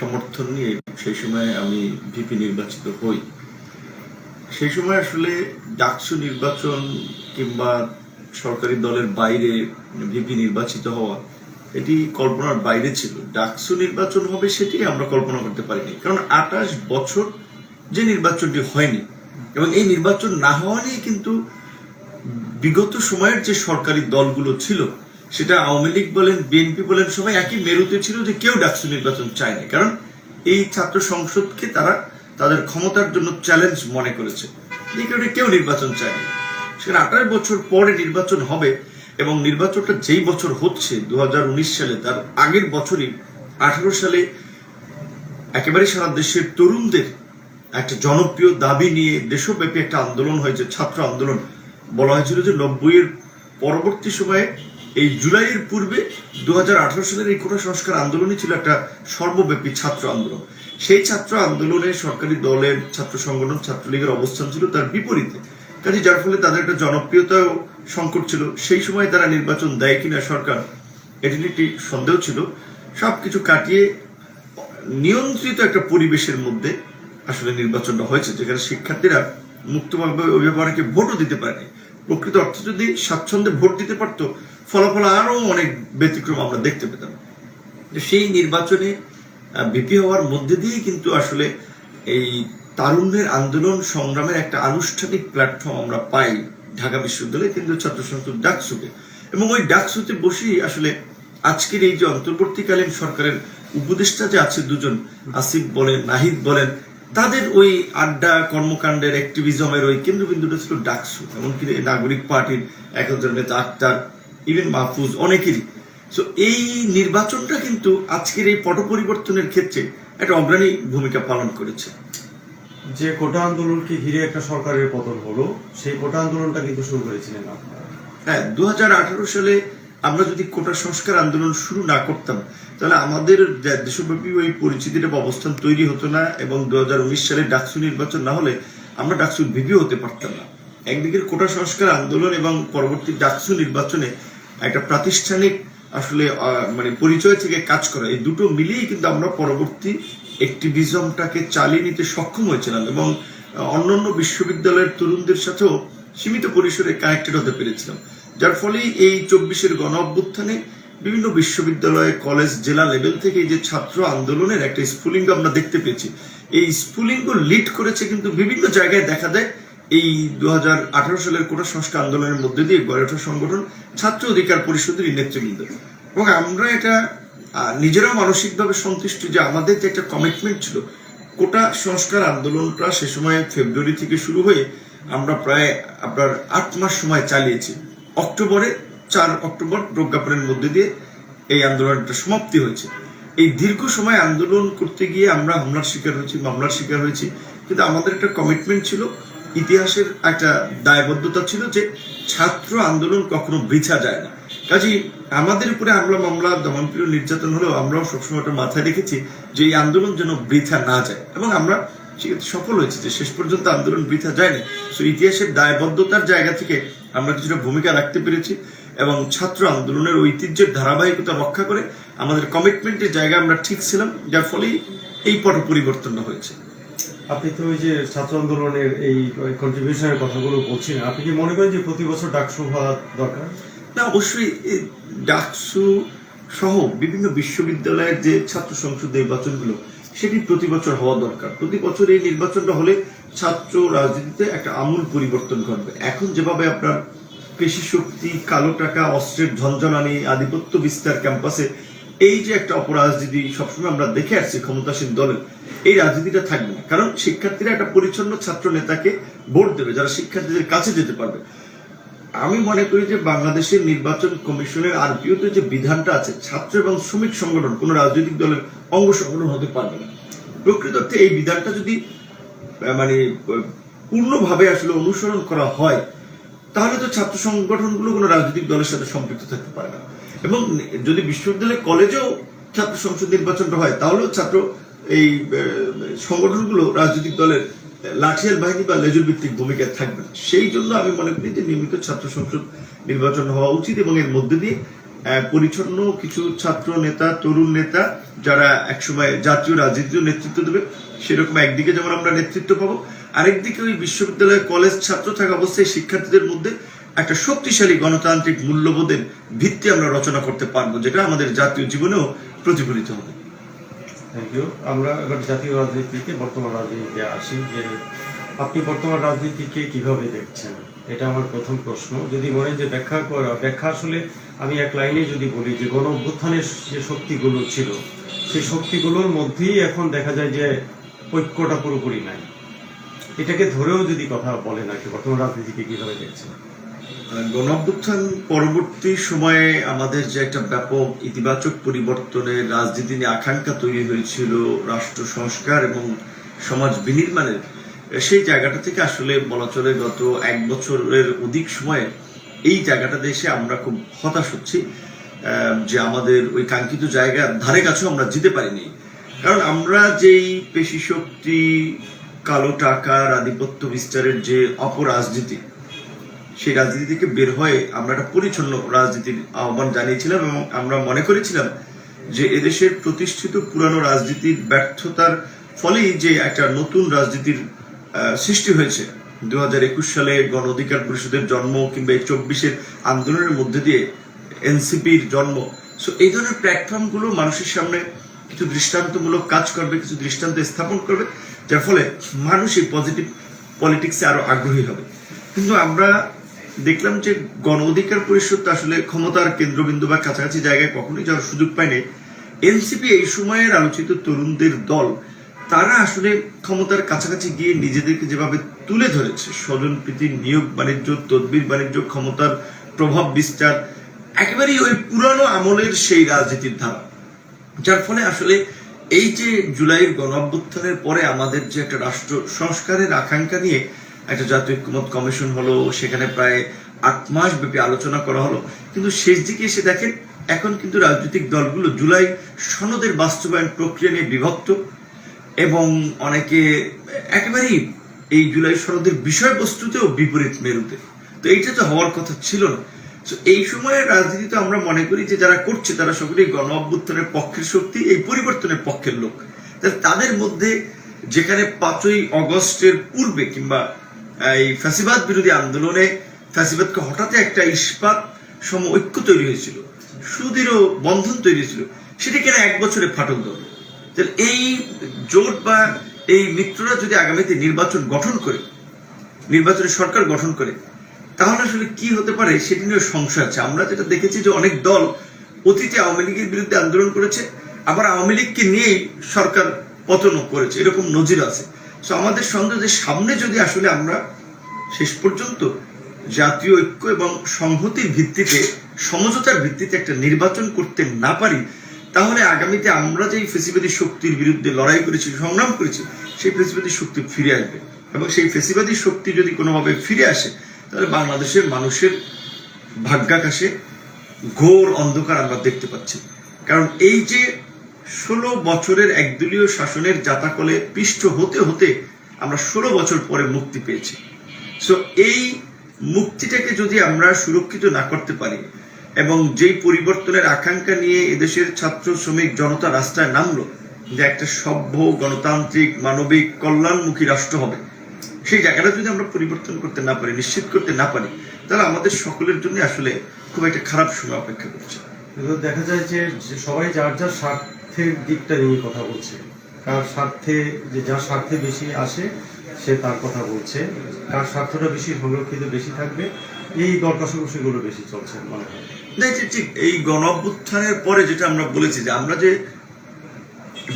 সমর্থন নিয়ে সেই সময় আমি ভিপি নির্বাচিত হই। সেই সময় আসলে ডাকসু নির্বাচন কিংবা সরকারি দলের বাইরে ভিপি নির্বাচিত হওয়া, এটি কল্পনার বাইরে ছিল। ডাকসু নির্বাচন হবে সেটি আমরা কল্পনা করতে পারিনি। কারণ আঠাশ বছর যে নির্বাচনটি হয়নি, এবং এই নির্বাচন না হওয়া নিয়ে কিন্তু বিগত সময়ের যে সরকারি দলগুলো ছিল সেটা আওয়ামী লীগ বলেন বিএনপি বলেন, সবাই একই মেরুতে ছিল যে কেউ ডাকসু নির্বাচন চায়নি। কারণ এই ছাত্র সংসদকে তারা তাদের ক্ষমতার জন্য চ্যালেঞ্জ মনে করেছে। এই কারণে কেউ নির্বাচন চায়নি। সেখানে আঠাশ বছর পরে নির্বাচন হবে এবং নির্বাচনটা যেই বছর হচ্ছে দু হাজার উনিশ সালে, তার আগের বছরই আঠারো সালে একেবারে সারা দেশের তরুণদের একটা জনপ্রিয় দাবি নিয়ে দেশব্যাপী একটা আন্দোলন হয়েছে, ছাত্র আন্দোলন। বলা হয়েছিল যে নব্বই এর পরবর্তী সময়ে এই জুলাইয়ের পূর্বে দু হাজার আঠারো সালের এই কোটা সংস্কার আন্দোলনই ছিল একটা সর্বব্যাপী ছাত্র আন্দোলন। সেই ছাত্র আন্দোলনে সরকারি দলের, ছাত্র সংগঠন, ছাত্রলীগের অবস্থান ছিল তার বিপরীতে। কাজে যার ফলে তাদের একটা জনপ্রিয়তাও সংকট ছিল। সেই সময় তারা নির্বাচন দেয় কিনা সরকার এটি নিয়ে একটি সন্দেহ ছিল। সবকিছু কাটিয়ে নিয়ন্ত্রিত একটা পরিবেশের মধ্যে আসলে নির্বাচনটা হয়েছে, যেখানে শিক্ষার্থীরা মুক্তভাবে অভিভাবককে ভোটও দিতে পারেনি। প্রকৃত অর্থে যদি স্বাচ্ছন্দ্যে ভোট দিতে পারতো ফলাফল আরও অনেক ব্যতিক্রম আমরা দেখতে পেতাম। সেই নির্বাচনে বিপি হওয়ার মধ্যে দিয়েই কিন্তু আসলে এই তারুণ্যের আন্দোলন সংগ্রামের একটা আনুষ্ঠানিক প্ল্যাটফর্ম আমরা পাই ঢাকা বিশ্ববিদ্যালয়ে কেন্দ্রীয় ছাত্র সংসদ ডাকসুকে এবং ওই ডাকসুতে বসেই আসলে আজকের এই যে অন্তর্বর্তীকালীন সরকারের উপদেষ্টা যে আছে দুজন, আসিফ বলেন, নাহিদ বলেন, তাদের ওই আড্ডা, কর্মকাণ্ডের অ্যাক্টিভিজমের ওই কেন্দ্রবিন্দুটা ছিল ডাকসু। এমনকি নাগরিক পার্টির এক একজন নেতা আক্তার ইভেন মাহফুজ অনেকেরই। সো এই নির্বাচনটা কিন্তু আজকের এই পট পরিবর্তনের ক্ষেত্রে একটা অগ্রণী ভূমিকা পালন করেছে। যে কোটা আন্দোলনকে ঘিরে একটা সরকারের পতন হলো সেই কোটা আন্দোলনটা কিন্তু শুরু করেছিলেন আপনারা। হ্যাঁ দু হাজার আঠারো সালে আমরা যদি কোটা সংস্কার আন্দোলন শুরু না করতাম তাহলে আমাদের দেশব্যাপী ওই পরিচিতির অবস্থান তৈরি হতো না এবং দু হাজার উনিশ সালে ডাকসু নির্বাচন না হলে আমরা ডাকসু ভিভিও হতে পারতাম না। একদিকে কোটা সংস্কার আন্দোলন এবং পরবর্তী ডাকসু নির্বাচনে একটা প্রাতিষ্ঠানিক আসলে মানে পরিচয় থেকে কাজ করা। এই দুটো মিলিয়েই কিন্তু আমরা পরবর্তী অ্যাক্টিভিজমটাকে চালিয়ে নিতে সক্ষম হয়েছিলাম এবং অন্যান্য বিশ্ববিদ্যালয়ের তরুণদের সাথেও সীমিত পরিসরে কানেক্টেড হতে পেরেছিলাম। যার ফলে এই চব্বিশের গণ অভ্যুত্থানে বিভিন্ন বিশ্ববিদ্যালয় কলেজ জেলা লেভেল থেকে যে ছাত্র আন্দোলনের একটা স্ফুলিঙ্গ আমরা দেখতে পেয়েছি। এই স্ফুলিঙ্গ লিড করেছে কিন্তু বিভিন্ন জায়গায় দেখা দেয় এই দু হাজার আঠারো সালের কোটা সংস্কার আন্দোলনের মধ্যে দিয়ে গড়ে ওঠা সংগঠন ছাত্র অধিকার পরিষদের নেতৃবৃন্দ। এবং আমরা এটা নিজেরাও মানসিকভাবে সন্তুষ্ট যে আমাদের যে একটা কমিটমেন্ট ছিল, কোটা সংস্কার আন্দোলনটা সে সময় ফেব্রুয়ারি থেকে শুরু হয়ে আমরা প্রায় আপনার আট মাস সময় চালিয়েছি। অক্টোবরে, চার অক্টোবর প্রজ্ঞাপনের মধ্যে দিয়ে এই আন্দোলনটা সমাপ্তি হয়েছে। এই দীর্ঘ সময় আন্দোলন করতে গিয়ে আমরা হামলার শিকার হয়েছি, মামলার শিকার হয়েছি, কিন্তু আমাদের একটা কমিটমেন্ট ছিল ইতিহাসের একটা দায়বদ্ধতা ছিল যে ছাত্র আন্দোলন কখনো বৃথা যায় না। কাজী আমাদের উপরে হামলা, মামলা দমনপ্রিয় নির্যাতন হলেও আমরাও সবসময় একটা মাথায় রেখেছি যে এই আন্দোলন যেন বৃথা না যায়। এবং আমরা সেক্ষেত্রে সফল হয়েছে যে শেষ পর্যন্ত আন্দোলন বৃথা যায়নি। সো ইতিহাসের দায়বদ্ধতার জায়গা থেকে আমরা কিছুটা ভূমিকা রাখতে পেরেছি এবং ছাত্র আন্দোলনের ঐতিহ্যের ধারাবাহিকতা রক্ষা করে আমাদের কমিটমেন্টের জায়গা আমরা ঠিক ছিলাম, যার ফলেই এই পট পরিবর্তনটা হয়েছে। আপনি তো ওই যে ছাত্র আন্দোলনের এই কন্ট্রিবিউশনের কথাগুলো বলছেন, আপনি কি মনে করেন যে প্রতি বছর ডাকসু হওয়া দরকার? না, অবশ্যই ডাকসু সহ বিভিন্ন বিশ্ববিদ্যালয়ের যে ছাত্র সংসদ নির্বাচনগুলো, সেটি প্রতি বছর হওয়া দরকার। প্রতি বছর এই নির্বাচনটা হলে ছাত্র রাজনীতিতে একটা আমূল পরিবর্তন ঘটবে। এখন যেভাবে আপনার পেশি শক্তি, কালো টাকা, অস্ত্রের ঝঞ্ঝনানি, আধিপত্য বিস্তার ক্যাম্পাসে এই যে একটা অপরাজনীতি সবসময় আমরা দেখে আসছি ক্ষমতাসীন দলের, এই রাজনীতিটা থাকবে না। কারণ শিক্ষার্থীরা একটা পরিচ্ছন্ন ছাত্র নেতাকে ভোট দেবে, যারা শিক্ষার্থীদের কাছে যেতে পারবে। আমি মনে করি যে বাংলাদেশের নির্বাচন কমিশনের আরপিওতে যে বিধানটা আছে, ছাত্র এবং শ্রমিক সংগঠন, কোন রাজনৈতিক দলের অঙ্গ সংগঠন হতে পারবে না। প্রকৃত অর্থে এই বিধানটা যদি মানে পূর্ণভাবে আসলে অনুসরণ করা হয় তাহলে তো ছাত্র সংগঠনগুলো কোনো রাজনৈতিক দলের সাথে সম্পৃক্ত থাকতে পারে না এবং যদি বিশ্ববিদ্যালয় কলেজেও ছাত্র সংসদ নির্বাচনটা হয়, তাহলেও ছাত্র এই সংগঠনগুলো রাজনৈতিক দলের লাঠিয়াল বাহিনী বা লেজুর ভিত্তিক ভূমিকায় থাকবে না। সেই জন্য আমি মনে করি যে নিয়মিত ছাত্র সংসদ নির্বাচন হওয়া উচিত এবং এর মধ্যে দিয়ে পরিচ্ছন্ন কিছু ছাত্র নেতা, তরুণ নেতা যারা একসময় জাতীয় রাজনীতির নেতৃত্ব দেবে, সেরকম একদিকে যেমন আমরা নেতৃত্ব পাবো আরেকদিকে ওই বিশ্ববিদ্যালয় কলেজ ছাত্র থাকা অবস্থায় শিক্ষার্থীদের মধ্যে একটা শক্তিশালী গণতান্ত্রিক মূল্যবোধের ভিত্তি আমরা রচনা করতে পারব, যেটা আমাদের জাতীয় জীবনেও প্রতিফলিত হবে। থ্যাংক ইউ আমরা এবার জাতীয় রাজনীতিকে বর্তমান রাজনীতিতে আসি, যে আপনি বর্তমান রাজনীতিকে কীভাবে দেখছেন? এটা আমার প্রথম প্রশ্ন। যদি বলেন যে ব্যাখ্যা করা ব্যাখ্যা আসলে আমি এক লাইনে যদি বলি যে গণ অভ্যুত্থানের যে শক্তিগুলো ছিল, সেই শক্তিগুলোর মধ্যেই এখন দেখা যায় যে ঐক্যটা পুরোপুরি নাই। এটাকে ধরেও যদি কথা বলেন আর কি, বর্তমান রাজনীতিকে কীভাবে দেখছেন? গণঅভ্যুত্থান পরবর্তী সময়ে আমাদের যে একটা ব্যাপক ইতিবাচক পরিবর্তনের রাজনীতি নিয়ে আকাঙ্ক্ষা তৈরি হয়েছিল রাষ্ট্র সংস্কার এবং সমাজ বিনির্মাণের, সেই জায়গাটা থেকে আসলে বলা চলে গত এক বছরের অধিক সময়ে এই জায়গাটাতে এসে আমরা খুব হতাশ হচ্ছি যে আমাদের ওই কাঙ্ক্ষিত জায়গার ধারে কাছেও আমরা যেতে পারিনি। কারণ আমরা যেই পেশি শক্তি কালো টাকার আধিপত্য বিস্তারের যে অপরাজনীতি, সেই রাজনীতি থেকে বের হয়ে আমরা একটা পরিচ্ছন্ন রাজনীতির আহ্বান জানিয়েছিলাম এবং আমরা মনে করেছিলাম যে এদেশের প্রতিষ্ঠিত পুরানো রাজনীতির ব্যর্থতার ফলেই যে একটা নতুন রাজনীতির সৃষ্টি হয়েছে। দু হাজার একুশ সালে গণ অধিকার পরিষদের জন্ম কিংবা এই চব্বিশের আন্দোলনের মধ্যে দিয়ে এনসিপির জন্ম। সো এই ধরনের প্ল্যাটফর্মগুলো মানুষের সামনে কিছু দৃষ্টান্তমূলক কাজ করবে, কিছু দৃষ্টান্ত স্থাপন করবে। যার ফলে মানুষ এই পজিটিভ পলিটিক্সে আরও আগ্রহী হবে। কিন্তু আমরা দেখলাম যে গণ অধিকার পরিষদ আসলে ক্ষমতার কেন্দ্রবিন্দু বা কাছাকাছি জায়গায় কখনোই যাওয়ার সুযোগ পায়নি। এনসিপি এই সময়ের আলোচিত তরুণদের দল, তারা আসলে ক্ষমতার কাছাকাছি গিয়ে নিজেদেরকে যেভাবে তুলে ধরেছে স্বজন প্রীতির নিয়োগ, বাণিজ্য, তদবির, বাণিজ্য, ক্ষমতার প্রভাব, বিস্তার, একেবারেই ওই পুরানো আমলের সেই রাজনীতির ধারা। যার ফলে আসলে এই যে জুলাইয়ের গণ অভ্যুত্থানের পরে আমাদের যে একটা রাষ্ট্র সংস্কারের আকাঙ্ক্ষা নিয়ে একটা জাতীয় ঐক্যমত কমিশন হলো, সেখানে প্রায় আট মাস ব্যাপী আলোচনা করা হলো। কিন্তু শেষ দিকে এসে দেখেন, এখন কিন্তু রাজনৈতিক দলগুলো জুলাই সনদের বাস্তবায়ন প্রক্রিয়া নিয়ে বিভক্ত এবং অনেকে একেবারেই এই জুলাই সনদের বিষয়বস্তুতেও বিপরীত মেরুতে। তো এইটা তো হওয়ার কথা ছিল না। এই সময়ের রাজনীতিতে আমরা মনে করি যে যারা করছে, তারা সকলেই গণ অভ্যুত্থানের পক্ষের শক্তি, এই পরিবর্তনের পক্ষের লোক। তাদের মধ্যে যেখানে পাঁচই অগস্টের পূর্বে কিংবা এই ফ্যাসিবাদ বিরোধী আন্দোলনে ফ্যাসিবাদকে হঠাৎ একটা ইস্পাত সম ঐক্য তৈরি হয়েছিল, সুদৃঢ় বন্ধন তৈরি হয়েছিল, সেটি কেন এক বছরে ফাটল ধরল। এই জোট বা এই মিত্ররা যদি আগামীতে নির্বাচন গঠন করে নির্বাচনের সরকার গঠন করে তাহলে আসলে কি হতে পারে সেটি নিয়ে সংশয় আছে। আমরা যেটা দেখেছি যে অনেক দল অতীতে আওয়ামী লীগের বিরুদ্ধে আন্দোলন করেছে, আবার আওয়ামী লীগকে নিয়েই সরকার পতনও করেছে, এরকম নজির আছে। তো আমাদের সন্দেহ যে সামনে যদি আসলে আমরা শেষ পর্যন্ত জাতীয় ঐক্য এবং সংহতির ভিত্তিতে, সমঝোতার ভিত্তিতে একটা নির্বাচন করতে না পারি, তাহলে আগামীতে আমরা যেই ফেসিবাদী শক্তির বিরুদ্ধে লড়াই করেছি, সংগ্রাম করেছি, সেই ফেসিবাদী শক্তি ফিরে আসবে। এবং সেই ফেসিবাদী শক্তি যদি কোনোভাবে ফিরে আসে তাহলে বাংলাদেশের মানুষের ভাগ্যাকাশে ঘোর অন্ধকার আমরা দেখতে পাচ্ছি। কারণ এই যে ষোলো বছরের একদলীয় শাসনের জাতাকলে পিষ্ট হতে হতে আমরা ষোলো বছর পরে মুক্তি পেয়েছি। সো এই মুক্তিটাকে যদি আমরা সুরক্ষিত না করতে পারি এবং যেই পরিবর্তনের আকাঙ্ক্ষা নিয়ে এদেশের ছাত্র, শ্রমিক, জনতা রাস্তায় নামলো, যে একটা সভ্য, গণতান্ত্রিক, মানবিক, কল্যাণমুখী রাষ্ট্র হবে। সেই জায়গাটা যদি আমরা পরিবর্তন করতে না পারি নিশ্চিত করতে না পারি তাহলে আমাদের সকলের জন্য আসলে খুব একটা খারাপ সময় অপেক্ষা করছে। দেখা যায় যে সবাই যার যার স্বার্থের দিকটা নিয়ে কথা বলছে কার স্বার্থে যে যার স্বার্থে বেশি আসে সে তার কথা বলছে কার স্বার্থটা বেশি সংরক্ষিত বেশি থাকবে এই দর কষাকষিগুলো বেশি চলছে মনে হয়। ঠিক এই গণ অভ্যুত্থানের পরে যেটা আমরা বলেছি যে আমরা যে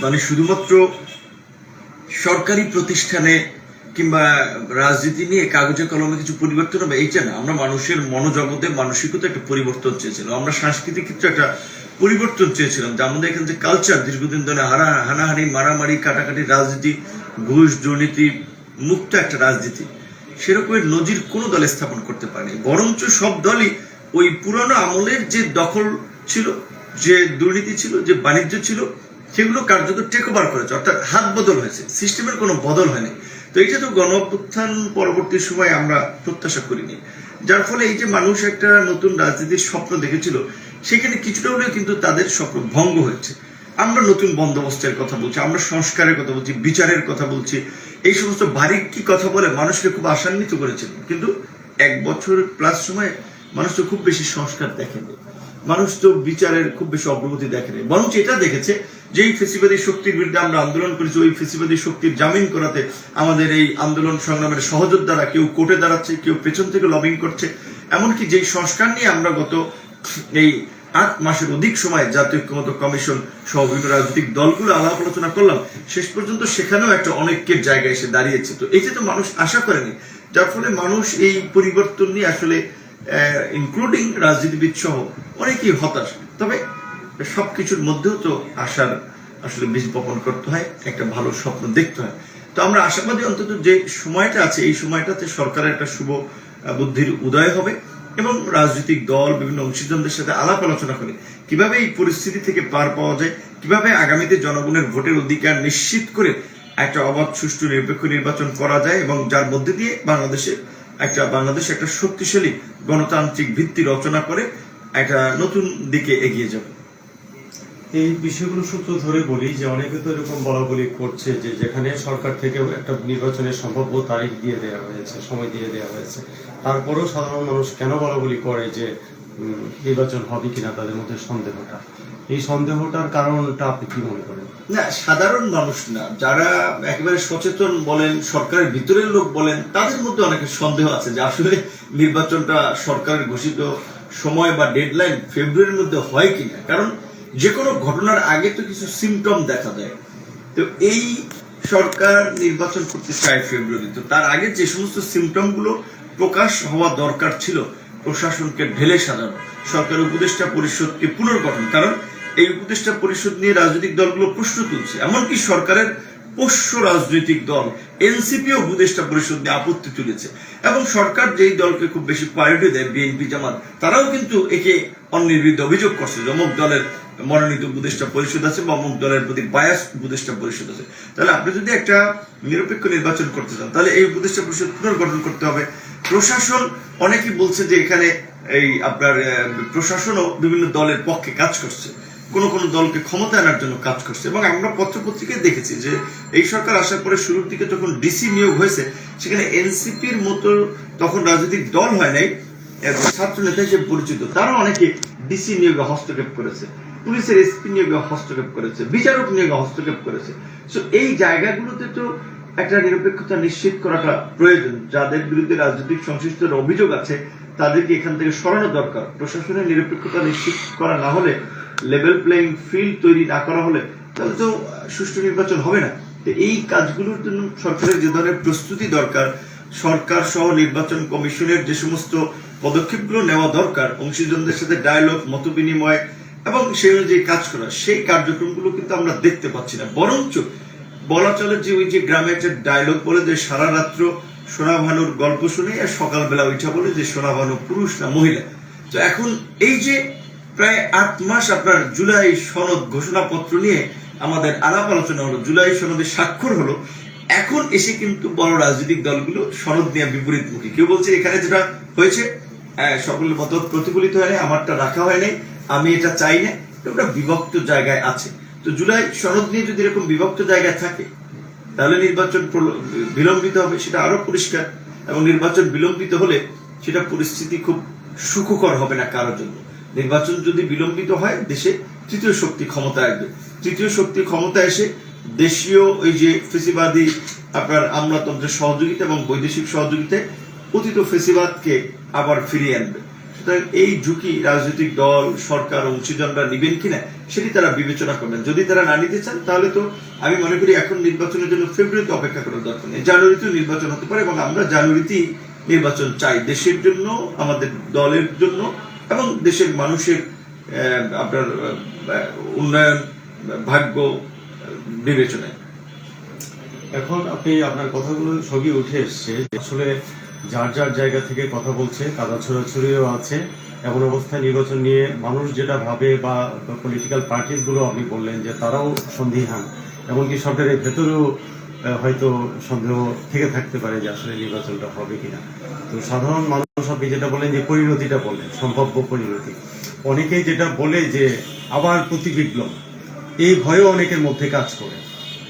মানে শুধুমাত্র সরকারি প্রতিষ্ঠানে কিংবা রাজনীতি নিয়ে কাগজে কলমে কিছু পরিবর্তন হবে, এইটা না। আমরা মানুষের মনোজগতে মানসিকতা একটা পরিবর্তন চেয়েছিলাম। আমরা সাংস্কৃতিক ক্ষেত্রে একটা পরিবর্তন চেয়েছিলাম যে আমাদের এখানে যে কালচার দীর্ঘদিন ধরে হারা, হানাহানি, মারামারি, কাটাকাটি, রাজনীতি, ঘুষ, দুর্নীতি, মুক্ত একটা রাজনীতি সেরকমের নজির কোনো দল স্থাপন করতে পারেনি। বরঞ্চ সব দলই ওই পুরনো আমলের যে দখল ছিল, যে দুর্নীতি ছিল, যে বাণিজ্য ছিল, সেগুলো কার্যত টেক করেছে, অর্থাৎ হাত বদল হয়েছে। সিস্টেমের কোনো বদল হয়নি। তো এটা তো গণ অভ্যুত্থান পরবর্তী সময় আমরা প্রত্যাশা করিনি, যার ফলে এই যে মানুষ একটা নতুন রাজনীতির স্বপ্ন দেখেছিল, সেখানে কিছুটা হলেও কিন্তু তাদের স্বপ্ন ভঙ্গ হয়েছে। আমরা নতুন বন্দোবস্তের কথা বলছি, আমরা সংস্কারের কথা বলছি, বিচারের কথা বলছি, এই সমস্ত বারিকি কথা বলে মানুষকে খুব আশান্বিত করেছিল কিন্তু এক বছর প্লাস সময় মানুষ তো খুব বেশি সংস্কার দেখেনি। মানুষ তো বিচারের খুব বেশি অগ্রগতি দেখেনি বরঞ্চ এটা দেখেছে যে এই ফেসিবাদী শক্তির বিরুদ্ধে আমরা আন্দোলন করেছি, ওই ফেসিবাদী শক্তির জামিন করাতে আমাদের এই আন্দোলন সংগ্রামের সহযোদ্ধারা কেউ কোর্টে দাঁড়াচ্ছে, কেউ পেছন থেকে লবিং করছে। এমনকি যেই সংস্কার নিয়ে আমরা গত এই আট মাসের অধিক সময় জাতীয় ঐক্যমত কমিশন সহ বিভিন্ন রাজনৈতিক দলগুলো আলাপ আলোচনা করলাম, শেষ পর্যন্ত সেখানেও একটা অনেকের জায়গায় এসে দাঁড়িয়েছে। তো এই যে তো মানুষ আশা করেনি, যার ফলে মানুষ এই পরিবর্তন নিয়ে আসলে ইনক্লুডিং রাজনীতিবিদ সহ অনেকেই হতাশ। তবে সবকিছুর মধ্যেও তো আশার আসলে বীজ বপন করতে হয়, একটা ভালো স্বপ্ন দেখতে হয়। তো আমরা আশাবাদী অন্তত যে সময়টা আছে, এই সময়টাতে সরকারের একটা শুভ বুদ্ধির উদয় হবে এবং রাজনৈতিক দল, বিভিন্ন অংশীজনদের সাথে আলাপ আলোচনা করে কীভাবে এই পরিস্থিতি থেকে পার পাওয়া যায়, কীভাবে আগামীতে জনগণের ভোটের অধিকার নিশ্চিত করে একটা অবাধ, সুষ্ঠু, নিরপেক্ষ নির্বাচন করা যায় এবং যার মধ্যে দিয়ে বাংলাদেশে একটা বাংলাদেশ একটা শক্তিশালী গণতান্ত্রিক ভিত্তি রচনা করে একটা নতুন দিকে এগিয়ে যাবে। এই বিষয়গুলো সূত্র ধরে বলি যে অনেকে তো এরকম বলা বলি করছে যে যেখানে সরকার থেকে একটা নির্বাচনের সম্ভাব্য তারিখ দিয়ে দেওয়া হয়েছে, সময় দিয়ে দেওয়া হয়েছে। তারপরেও সাধারণ মানুষ কেন বলা বলি করে যে নির্বাচন হবে কিনা তাদের মধ্যে সন্দেহটা। এই সন্দেহটার কারণটা আপনি কি মনে করেন? না, সাধারণ মানুষ না। যারা একেবারে সচেতন বলেন, সরকারের ভিতরের লোক বলেন, তাদের মধ্যে অনেকের সন্দেহ আছে যে আসলে নির্বাচনটা সরকারের ঘোষিত সময় বা ডেডলাইন ফেব্রুয়ারির মধ্যে হয় কিনা। কারণ যে কোনো ঘটনার আগে তো কিছু সিমটম দেখা যায় তো এই সরকার নির্বাচন করতে চায় ফেব্রুয়ারি তো। তার আগে যে সমস্ত সিমটমগুলো প্রকাশ হওয়া দরকার ছিল প্রশাসনকে ঢেলে সাজানো, সরকার উপদেষ্টা পরিষদকে পুনর্গঠন। কারণ এই উপদেষ্টা পরিষদ নিয়ে রাজনৈতিক দলগুলো প্রশ্ন তুলছে। এমনকি সরকারের পোষ্য রাজনৈতিক দল, এনসিপি উপদেষ্টা পরিষদ নিয়ে আপত্তি তুলেছে। এবং সরকার যেই দলকে খুব বেশি প্রায়োরিটি দেয় বিএনপি জামাত, তারাও কিন্তু একে অন্যের বিরুদ্ধে অভিযোগ করছে অমুক দলের মনোনীত উপদেষ্টা পরিষদ আছে বা অমুক দলের প্রতি বায়াস উপদেষ্টা পরিষদ আছে। তাহলে আপনি যদি একটা নিরপেক্ষ নির্বাচন করতে চান, তাহলে এই উপদেষ্টা পরিষদ পুনর্গঠন করতে হবে। প্রশাসন, অনেকেই বলছে যে এখানে এই আপনার প্রশাসনও বিভিন্ন দলের পক্ষে কাজ করছে। কোন কোন দলকে ক্ষমতা আনার জন্য কাজ করছে। এবং আমরা পত্রপত্রিকায় দেখেছি যে এই সরকার আসার পরে শুরুর দিকে যখন ডিসি নিয়োগ হয়েছে, সেখানে এনসিপির মতো তখন রাজনৈতিক দল হয় নাই ছাত্র নেতা হিসেবে পরিচিত। তারা অনেকে ডিসি নিয়োগে হস্তক্ষেপ করেছে। পুলিশের এসপি নিয়োগে হস্তক্ষেপ করেছে। বিচারক নিয়োগে হস্তক্ষেপ করেছে। তো এই জায়গাগুলোতে তো একটা নিরপেক্ষতা নিশ্চিত করাটা প্রয়োজন। যাদের বিরুদ্ধে রাজনৈতিক সংশ্লিষ্টতার অভিযোগ আছে, তাদেরকে এখান থেকে সরানো দরকার। প্রশাসনের নিরপেক্ষতা নিশ্চিত করা না হলে লেভেল প্লেইং ফিল্ড তৈরি না করা হলে তাহলে তো সুষ্ঠু নির্বাচন হবে না। তো এই কাজগুলোর জন্য সরকারের যে ধরনের প্রস্তুতি দরকার, সরকার সহ নির্বাচন কমিশনের যে সমস্ত পদক্ষেপগুলো নেওয়া দরকার অংশীজনদের সাথে ডায়ালগ মত বিনিময় এবং সেই অনুযায়ী কাজ করা, সেই কার্যক্রমগুলো কিন্তু আমরা দেখতে পাচ্ছি না। বরঞ্চ বলা চলে যে ওই যে গ্রামে একটা ডায়লগ বলে যে সারা রাত্র সোনা ভানুর গল্প শুনে আর সকালবেলা ওইটা বলে যে সোনা ভানু পুরুষ না মহিলা। তো এখন এই যে প্রায় আট মাস আপনার জুলাই সনদ ঘোষণাপত্র নিয়ে আমাদের আলাপ আলোচনা হলো জুলাই সনদে স্বাক্ষর হলো এখন এসে কিন্তু বড় রাজনৈতিক দলগুলো সনদ নিয়ে বিপরীতমুখী। কেউ বলছে এখানে যেটা হয়েছে আহ, সকলের মত প্রতিফলিত হয় আমারটা রাখা হয় নাই আমি এটা চাই না ওটা বিভক্ত জায়গায় আছে। তো জুলাই সনদ নিয়ে যদি এরকম বিভক্ত জায়গায় থাকে, তাহলে নির্বাচন বিলম্বিত হবে, সেটা আরও পরিষ্কার। এবং নির্বাচন বিলম্বিত হলে সেটা পরিস্থিতি খুব সুখকর হবে না কারোর জন্য। নির্বাচন যদি বিলম্বিত হয়, দেশে তৃতীয় শক্তি ক্ষমতা আসবে। তৃতীয় শক্তি ক্ষমতা এসে দেশীয় ওই যে ফেসিবাদী আপনার আমলাতন্ত্রের সহযোগিতা এবং বৈদেশিক সহযোগিতায় অতীত ফেসিবাদকে আবার ফিরিয়ে আনবে। সুতরাং এই ঝুঁকি রাজনৈতিক দল, সরকার অংশীজনরা নিবেন কিনা, সেটি তারা বিবেচনা করবেন। যদি তারা না নিতে চান, তাহলে তো আমি মনে করি এখন নির্বাচনের জন্য ফেব্রুয়ারিতে অপেক্ষা করার দরকার নেই। জানুয়ারিতেও নির্বাচন হতে পারে এবং আমরা জানুয়ারিতেই নির্বাচন চাই দেশের জন্য, আমাদের দলের জন্য এবং দেশের মানুষের আপনার উন্নয়ন, ভাগ্য বিবেচনায়। এখন আপনি আপনার কথাগুলো সবই উঠে এসছে আসলে যার যার জায়গা থেকে কথা বলছে, কাদা ছড়াছড়িও আছে, এমন অবস্থায় নির্বাচন নিয়ে মানুষ যেটা ভাবে বা পলিটিক্যাল পার্টিসগুলো আপনি বললেন যে তারাও সন্দিহান, এমনকি সরকারের ভেতরেও হয়তো সন্দেহ থেকে থাকতে পারে যে আসলে নির্বাচনটা হবে কিনা। তো সাধারণ মানুষ আপনি যেটা বলেন যে পরিণতিটা বলেন সম্ভাব্য পরিণতি, অনেকেই যেটা বলে যে আবার প্রতি বিপ্লব, এই ভয়ও অনেকের মধ্যে কাজ করে।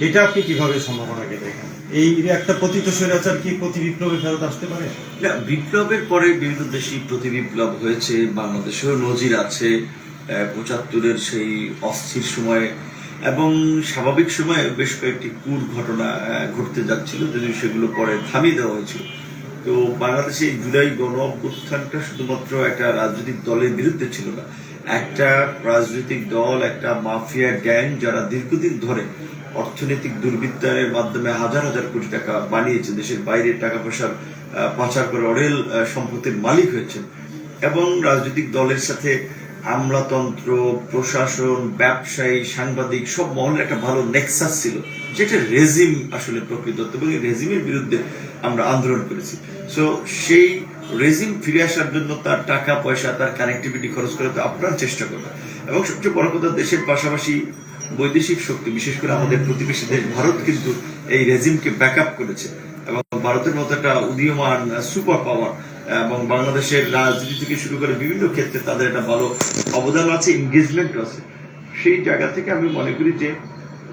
এটা আপনি কীভাবে সম্ভাবনাকে দেখেন? এই একটা পতিত স্বৈরাচার কি প্রতি বিপ্লবে ফেরত আসতে পারে? না, বিপ্লবের পরে বিভিন্ন দেশেই প্রতি বিপ্লব হয়েছে। বাংলাদেশেও নজির আছে পঁচাত্তরের সেই অস্থির সময়ে। এবং স্বাভাবিক সময়ে বেশ কয়েকটি কুর ঘটনা ঘটতে যাচ্ছিল যদিও সেগুলো পরে থামিয়ে দেওয়া হয়েছিল। তো বাংলাদেশে জুলাই গণ অভ্যুত্থানটা শুধুমাত্র একটা রাজনৈতিক দলের বিরুদ্ধে ছিল না একটা রাজনৈতিক দল একটা মাফিয়া গ্যাং যারা দীর্ঘদিন ধরে অর্থনৈতিক দুর্বৃত্তায়নের মাধ্যমে হাজার হাজার কোটি টাকা বানিয়েছে দেশের বাইরে টাকা পয়সার পাচার করে অরেল সম্পত্তির মালিক হয়েছে এবং রাজনৈতিক দলের সাথে আমলাতন্ত্র, প্রশাসন, ব্যবসায়ী, সাংবাদিক সব মহলের একটা ভালো নেক্সাস ছিল, যেটা রেজিম আসলে প্রকৃত এবং এই রেজিমের বিরুদ্ধে আমরা আন্দোলন করেছি। সো সেই রেজিম ফিরে আসার জন্য তার টাকা, পয়সা, তার কানেক্টিভিটি খরচ করে তো আপনার চেষ্টা করবে এবং সবচেয়ে বড় কথা, দেশের পাশাপাশি বৈদেশিক শক্তি, বিশেষ করে আমাদের প্রতিবেশী দেশ ভারত কিন্তু এই রেজিমকে ব্যাক আপ করেছে এবং ভারতের মতো একটা উদীয়মান সুপার পাওয়ার, এবং বাংলাদেশের রাজনীতি থেকে শুরু করে বিভিন্ন ক্ষেত্রে তাদের একটা ভালো অবদান আছে এনগেজমেন্ট আছে। সেই জায়গা থেকে আমি মনে করি যে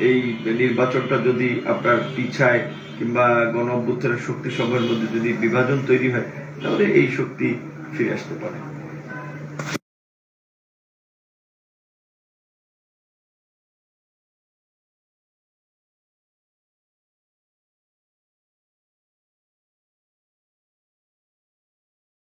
এই নির্বাচনটা যদি আপনার পিছায় কিংবা গণ অভ্যুত্থানের শক্তি সমূহের মধ্যে যদি বিভাজন তৈরি হয়, তাহলে এই শক্তি ফিরে আসতে পারে।